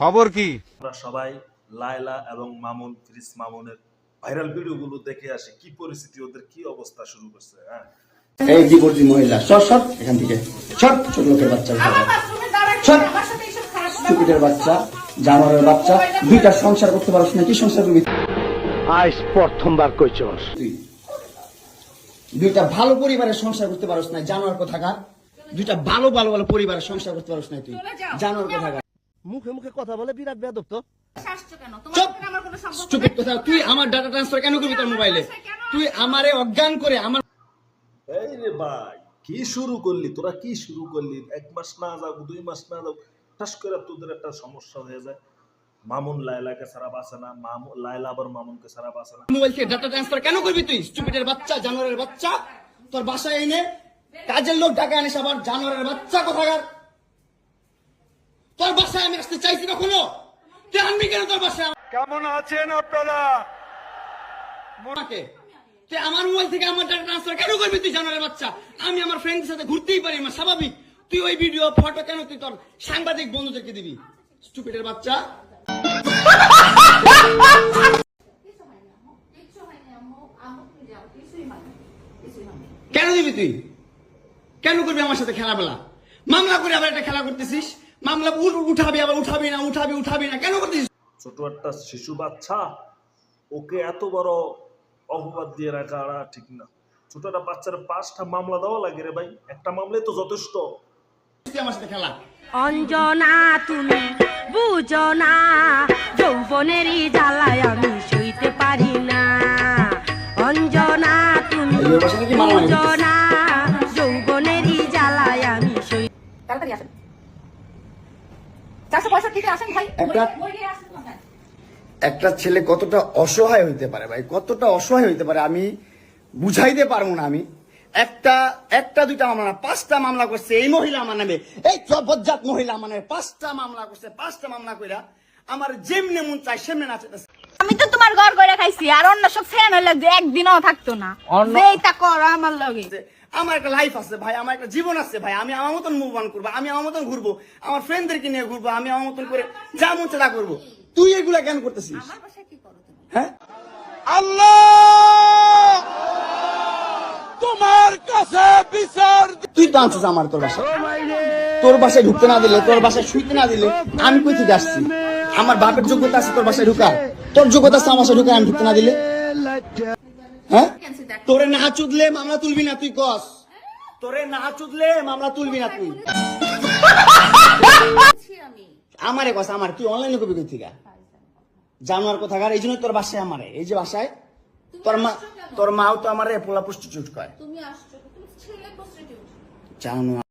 খবর কি? আমরা সবাই লায়লা এবং মামুন ফ্রিস মামুনের ভাইরাল ভিডিওগুলো দেখে আসি কি পরিস্থিতি ওদের কি অবস্থা শুরু করছে হ্যাঁ? এই ডিভোর্সি মহিলা সর সর এখান থেকে। সর ছোট লোকের বাচ্চা সর স্টুপিডের বাচ্চা জানোয়ারের বাচ্চা দুইটা সংসার করতে পারছ না কি সংসার করবি? আজ প্রথমবার কইছস দুইটা ভালো পরিবারের সংসার করতে পারছ না জানোয়ার কোথাকার? দুইটা ভালো ভালো ভালো পরিবারের সংসার করতে পারছ না তুই জানোয়ার কোথাকার? মুখে মুখে কথা বলে বিরাট বেয়াদব তো। আসছো কেন? তোমার চুপ! সঙ্গে আমার কোনো সম্পর্ক স্টুপিড কথা তুই আমার ডাটা ট্রান্সফার কেন করবি তোর মোবাইলে তুই আমারে অজ্ঞান করে আমার এই রে ভাই কি শুরু করলি? তোরা কি শুরু করলি? এক মাস না যাও দুই মাস না যাও ঠাস করে তোদের একটা সমস্যা হয়ে যায়। মামুন লায়লাকে ছাড়া বাঁচে না মামুন লায়লা আবার মামুনকে ছাড়া বাঁচে না। মোবাইল থেকে ডাটা ট্রান্সফার কেন করবি তুই? স্টুপিডের বাচ্চা জানোয়ারের বাচ্চা তোর বাসায় এনে কাজের লোক ঢাকা আনিস আবার জানোয়ারের বাচ্চা কোথাকার? তোর বাসায় আমি আসতে চাইছি কখনো? তুই আনবি কেন তোর বাসায় কেমন আছেন আপনারা? তুই আমার মোবাইল থেকে আমার ডাটা ট্রান্সফার কেন করবি তুই জানোয়ারের বাচ্চা? আমি আমার ফ্রেন্ডের সাথে ঘুরতেই পারি না স্বাভাবিক। তুই ওই ভিডিও ফটো কেন তুই তোর সাংবাদিক বন্ধুদেরকে দিবি? স্টুপিডের বাচ্চা। কেন দিবি তুই? কেন করবি আমার সাথে খেলাবেলা মামলা করে আবার একটা খেলা করতেছিস? মামলা উঠ- উঠাবি আবার উঠাবি না উঠাবি উঠাবি না। কেন করতেছিস? ছোট একটা শিশু বাচ্চা ওকে এত বড় অপবাদ দিয়ে রাখা ঠিক না। ছোট একটা বাচ্চার পাঁচটা মামলা দেওয়া লাগে রে ভাই। একটা মামলাই তো যথেষ্ট। আমার সাথে খেলা। অঞ্জনা তুমি বুঝো না যৌবনেরই জ্বালায় আমি সইতে পারি না। অঞ্জনা তুমি বুঝো না যৌবনেরই জ্বালায় আমি সই তাড়াতাড়ি আসেন। আসেন ভাই। একটা- ছেলে কতটা অসহায় হইতে পারে ভাই কতটা অসহায় হইতে পারে আমি বুঝাইতে পারব না আমি। একটা একটা দুইটা মামলা না পাঁচটা মামলা করছে এই মহিলা আমার নামে। এই বজ্জাত মহিলা আমার নামে পাঁচটা মামলা করছে পাঁচটা মামলা কইরা আমার যেমনে মন চাই সেমনে নাচতেছে আমি তো তোমার ঘর করে খাইছি আর অন্য সব ফ্যান হইলে যে একদিনও থাকতো না। যেইটা করো আমার লগে। আমার একটা লাইফ আছে ভাই আমার একটা জীবন আছে ভাই আমি আমার মতন মুভ অন করব আমি আমার মতন ঘুরবো আমার ফ্রেন্ডদেরকে নিয়ে ঘুরবো আমি আমার মতন করে যা মন তা করব। তুই এগুলা কেন করতেছিস? হ্যাঁ? আল্লাহ! তোমার কাছে বিচার তুই তো আনছিস আমার তোর বাসায়। তোর বাসায় ঢুকতে না দিলে তোর বাসায় শুইতে না দিলে আমি কই থেকে আসছি? আমার বাপের যোগ্যতা আছে তোর বাসায় ঢুকার। তোর যোগ্যতা আছে আমার ঢুকার আমি ঢুকতে না দিলে। হ্যাঁ? তোরে না চুদলে মামলা তুলবি না তুই কস। তোরে না চুদলে মামলা তুলবি না তুই। আমারে কস আমার। তুই অনলাইনে কবি কই থেকে জানোয়ার কোথাকার? এই জন্য তোর বাসায় আমারে। এই যে বাসায় তোর মা তোর মাও তো আমারে পোলা প্রস্টিটিউট করে তুমি আসছো তুমি ছেলে প্রস্টিটিউট জানোয়ার